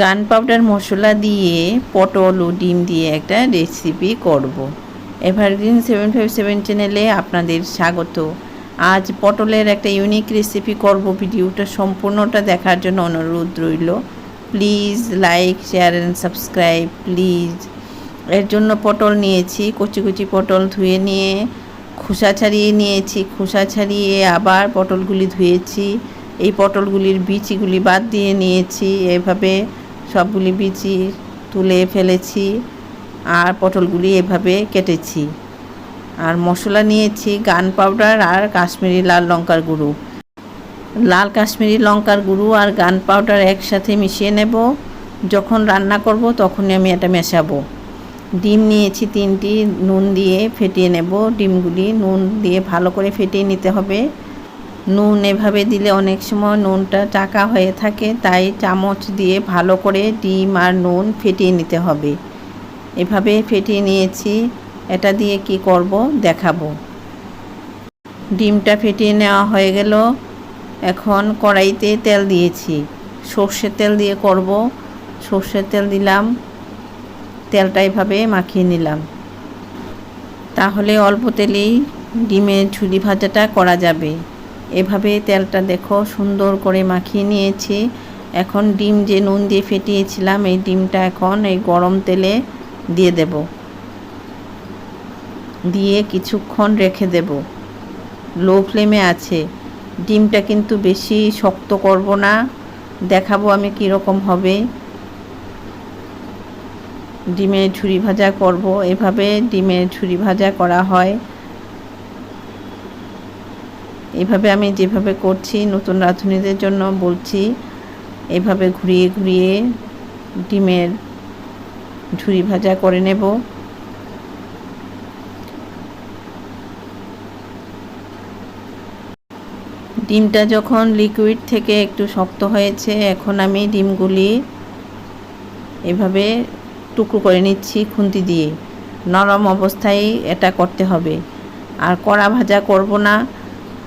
গান পাউডার মশলা দিয়ে পটল ও ডিম দিয়ে একটা রেসিপি করব। এভারগ্রিন সেভেন ফাইভ সেভেন চ্যানেলে আপনাদের স্বাগত। আজ পটলের একটা ইউনিক রেসিপি করব। ভিডিওটা সম্পূর্ণটা দেখার জন্য অনুরোধ রইল। Please like share and subscribe please এর জন্য পটল নিয়েছি, কচি কচি পটল ধুয়ে নিয়ে, খোসা ছাড়িয়ে নিয়েছি, খোসা ছাড়িয়ে আবার পটলগুলি ধুয়েছি। এই পটলগুলির বিচিগুলি বাদ দিয়ে নিয়েছি, এভাবে সবগুলি বিচি তুলে ফেলেছি আর পটলগুলি এভাবে কেটেছি। আর মশলা নিয়েছি গান পাউডার আর কাশ্মীরি লাল লঙ্কার গুঁড়ো। লাল কাশ্মীরি লঙ্কার গুঁড়ো আর গান পাউডার একসাথে মিশিয়ে নেব। যখন রান্না করব তখনই আমি এটা মেশাবো। ডিম নিয়েছি তিনটি, নুন দিয়ে ফেটিয়ে নেব। ডিমগুলি নুন দিয়ে ভালো করে ফেটিয়ে নিতে হবে। নুন এভাবে দিলে অনেক সময় নুনটা টাকা হয়ে থাকে, তাই চামচ দিয়ে ভালো করে ডিম আর নুন ফেটিয়ে নিতে হবে। এভাবে ফেটিয়ে নিয়েছি, এটা দিয়ে কি করব দেখাবো। ডিমটা ফেটিয়ে নেওয়া হয়ে গেল। এখন কড়াইতে তেল দিয়েছি। সর্ষের তেল দিয়ে করব। সর্ষের তেল দিলাম। তেলটা এভাবে মাখিয়ে নিলাম। তাহলে অল্প তেলেই ডিমের ঝুলি ভাজাটা করা যাবে। এভাবে তেলটা দেখো সুন্দর করে মাখিয়ে নিয়েছি। এখন ডিম যে নুন দিয়ে ফেটিয়েছিলাম, এই ডিমটা এখন এই গরম তেলে দিয়ে দেব। দিয়ে কিছুক্ষণ রেখে দেব। লো ফ্লেমে আছে। ডিমটা কিন্তু বেশি শক্ত করব না। দেখাবো আমি কীরকম হবে। ডিমের ঝুরি ভাজা করব। এভাবে ডিমের ঝুরি ভাজা করা হয়। এভাবে আমি যেভাবে করছি, নতুন রাঁধুনিদের জন্য বলছি, এভাবে ঘুরিয়ে ঘুরিয়ে ডিমের ঝুরি ভাজা করে নেব। ডিমটা যখন লিকুইড থেকে একটু শক্ত হয়েছে, এখন আমি ডিমগুলি এভাবে টুকরো করে নিচ্ছি খুন্তি দিয়ে। নরম অবস্থায় এটা করতে হবে। আর কড়া ভাজা করব না।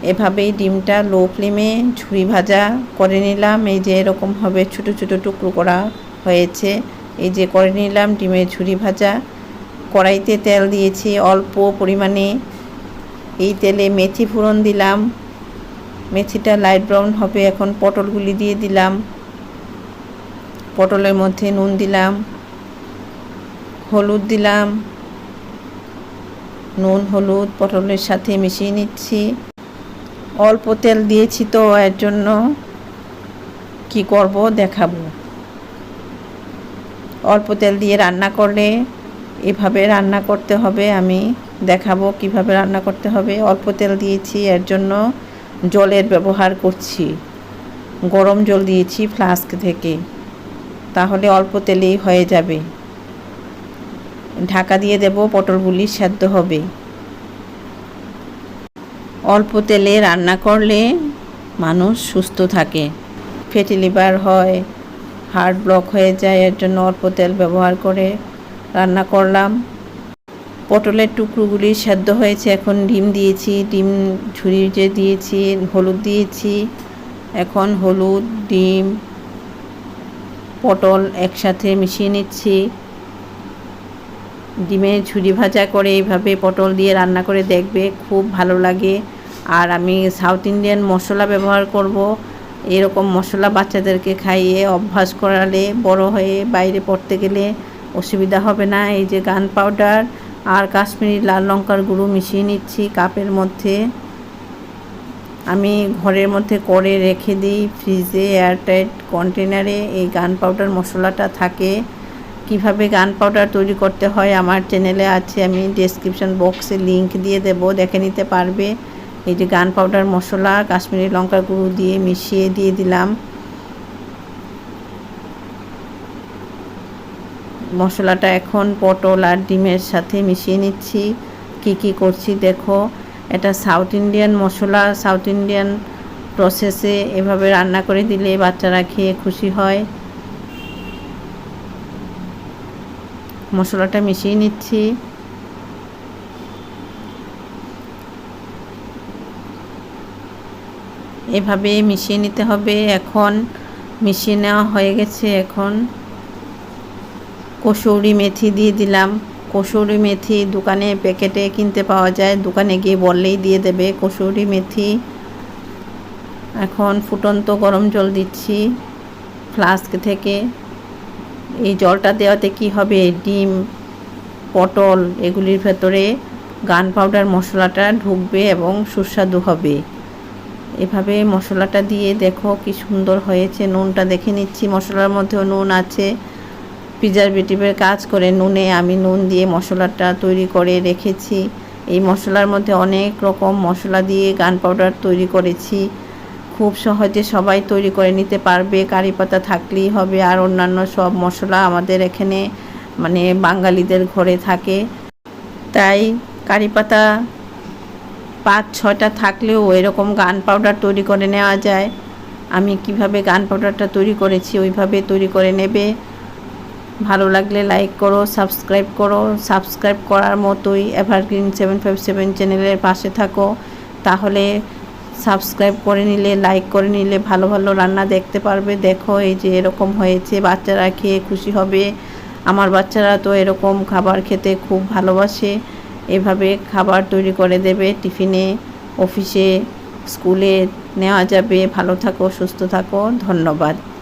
এভাবেই ডিমটা লো ফ্লেমে ঝুড়ি ভাজা করে নিলাম। এই যে এরকম হবে ছোটো ছোটো টুকরো করা হয়েছে। এই যে করে নিলাম ডিমের ঝুড়ি ভাজা। কড়াইতে তেল দিয়েছি, অল্প পরিমাণে। এই তেলে মেথি ফোড়ন দিলাম। মেথিটা লাইট ব্রাউন হবে, এখন পটলগুলি দিয়ে দিলাম। পটলের মধ্যে নুন দিলাম। হলুদ দিলাম। নুন, হলুদ, পটলের সাথে মিশিয়ে নিচ্ছি। অল্প তেল দিয়েছি তো, এর জন্য কি করব দেখাবো। অল্প তেল দিয়ে রান্না করলে এভাবে রান্না করতে হবে, আমি দেখাবো কীভাবে রান্না করতে হবে। অল্প তেল দিয়েছি, এর জন্য জলের ব্যবহার করছি। গরম জল দিয়েছি ফ্লাস্ক থেকে, তাহলে অল্প তেলেই হয়ে যাবে। ঢাকা দিয়ে দেব পটলগুলি সেদ্ধ হবে। অল্প তেলে রান্না করলে মানুষ সুস্থ থাকে। ফেটি লিভার হয়, হার্ট ব্লক হয়ে যায়, এর জন্য অল্প তেল ব্যবহার করে রান্না করলাম। পটলের টুকরোগুলি সেদ্ধ হয়েছে, এখন ডিম দিয়েছি, ডিম ঝুড়ি যে দিয়েছি, হলুদ দিয়েছি, এখন হলুদ, ডিম, পটল একসাথে মিশিয়ে নিচ্ছি। ডিমে ঝুরি ভাজা করে এইভাবে পটল দিয়ে রান্না করে দেখবে, খুব ভালো লাগে। আর আমি সাউথ ইন্ডিয়ান মশলা ব্যবহার করব। এরকম মশলা বাচ্চাদেরকে খাইয়ে, অভ্যাস করালে, বড় হয়ে বাইরে পড়তে গেলে অসুবিধা হবে না। এই যে গান পাউডার আর কাশ্মীরি লাল লঙ্কার গুঁড়ো মিশিয়ে নিচ্ছি কাপের মধ্যে। আমি ঘরের মধ্যে করে রেখে দিই ফ্রিজে, এয়ারটাইট কন্টেনারে এই গান পাউডার মশলাটা থাকে। কীভাবে গান পাউডার তৈরি করতে হয় আমার চ্যানেলে আছে। আমি ডেসক্রিপশন বক্সে লিংক দিয়ে দেব। দেখে নিতে পারবে। এই যে গান পাউডার, মশলা, কাশ্মীরি লঙ্কা গুঁড়ো দিয়ে মিশিয়ে দিয়ে দিলাম। মশলাটা এখন পটল আর ডিমের সাথে মিশিয়ে নিচ্ছি। কি কি করছি দেখো। এটা সাউথ ইন্ডিয়ান মশলা। সাউথ ইন্ডিয়ান প্রসেসে এভাবে রান্না করে দিলে বাচ্চারা খেয়ে খুশি হয়। মশলাটা মিশিয়ে নিচ্ছি। এভাবে মিশিয়ে নিতে হবে। এখন মিশিয়ে নেওয়া হয়ে গেছে। এখন কসৌরি মেথি দিয়ে দিলাম। কসৌরি মেথি দোকানে প্যাকেটে কিনতে পাওয়া যায়। দোকানে গিয়ে বললেই দিয়ে দেবে। কসৌরি মেথি এখন ফুটন্ত গরম জল দিচ্ছি। ফ্লাস্ক থেকে। এই জলটা দেওয়াতে কি হবে? ডিম, পটল, এগুলির ভেতরে গান পাউডার, মশলাটা ঢুকবে এবং সুস্বাদু হবে। এভাবে মশলাটা দিয়ে দেখো কি সুন্দর হয়েছে। নুনটা দেখে নিচ্ছি, মশলার মধ্যেও নুন আছে। প্রিজারভেটিভের কাজ করে নুনে আমি নুন দিয়ে মশলাটা তৈরি করে রেখেছি। এই মশলার মধ্যে অনেক রকম মশলা দিয়ে গান পাউডার তৈরি করেছি। খুব সহজে সবাই তৈরি করে নিতে পারবে, কারি পাতা থাকলেই হবে আর অন্যান্য সব মশলা আমাদের এখানে মানে বাঙালিদের ঘরে থাকে। তাই কারি পাতা পাঁচ ছটা থাকলেও এরকম গান পাউডার তৈরি করে নেওয়া যায়। আমি কীভাবে গান পাউডারটা তৈরি করেছি ওইভাবে তৈরি করে নেবে। ভালো লাগলে লাইক করো, সাবস্ক্রাইব করো। সাবস্ক্রাইব করার মতোই এভারগ্রিন সেভেন ফাইভ সেভেন চ্যানেলের পাশে থাকো। তাহলে সাবস্ক্রাইব করে নিলে, লাইক করে নিলে ভালো ভালো রান্না দেখতে পারবে। দেখো এই যে এরকম হয়েছে, বাচ্চারা খেয়ে খুশি হবে। আমার বাচ্চারা তো এরকম খাবার খেতে খুব ভালোবাসে। এভাবে খাবার তৈরি করে দেবে, টিফিনে, অফিসে, স্কুলে, নেওয়া যাবে। ভালো থাকো, সুস্থ থাকো। ধন্যবাদ।